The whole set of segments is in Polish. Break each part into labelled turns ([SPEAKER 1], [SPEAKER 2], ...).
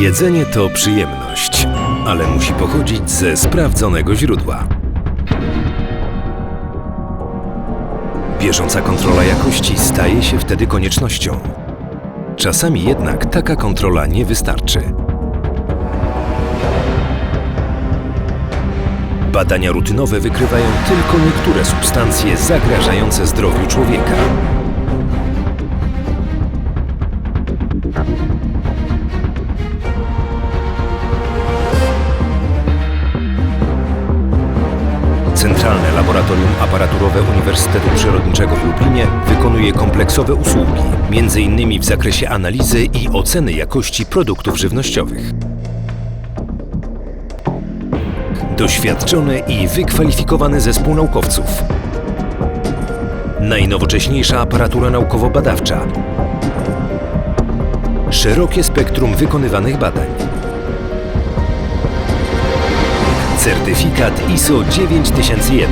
[SPEAKER 1] Jedzenie to przyjemność, ale musi pochodzić ze sprawdzonego źródła. Bieżąca kontrola jakości staje się wtedy koniecznością. Czasami jednak taka kontrola nie wystarczy. Badania rutynowe wykrywają tylko niektóre substancje zagrażające zdrowiu człowieka. Centralne Laboratorium Aparaturowe Uniwersytetu Przyrodniczego w Lublinie wykonuje kompleksowe usługi, m.in. w zakresie analizy i oceny jakości produktów żywnościowych. Doświadczony i wykwalifikowany zespół naukowców. Najnowocześniejsza aparatura naukowo-badawcza. Szerokie spektrum wykonywanych badań. Certyfikat ISO 9001.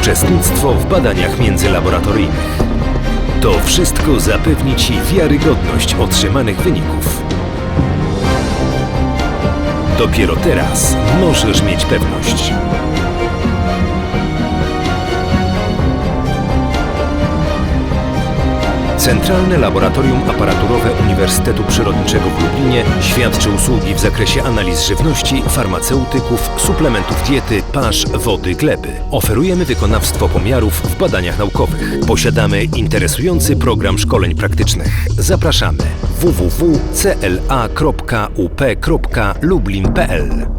[SPEAKER 1] Uczestnictwo w badaniach międzylaboratoryjnych. To wszystko zapewni Ci wiarygodność otrzymanych wyników. Dopiero teraz możesz mieć pewność. Centralne Laboratorium Aparaturowe Uniwersytetu Przyrodniczego w Lublinie świadczy usługi w zakresie analiz żywności, farmaceutyków, suplementów diety, pasz, wody, gleby. Oferujemy wykonawstwo pomiarów w badaniach naukowych. Posiadamy interesujący program szkoleń praktycznych. Zapraszamy www.cla.up.lublin.pl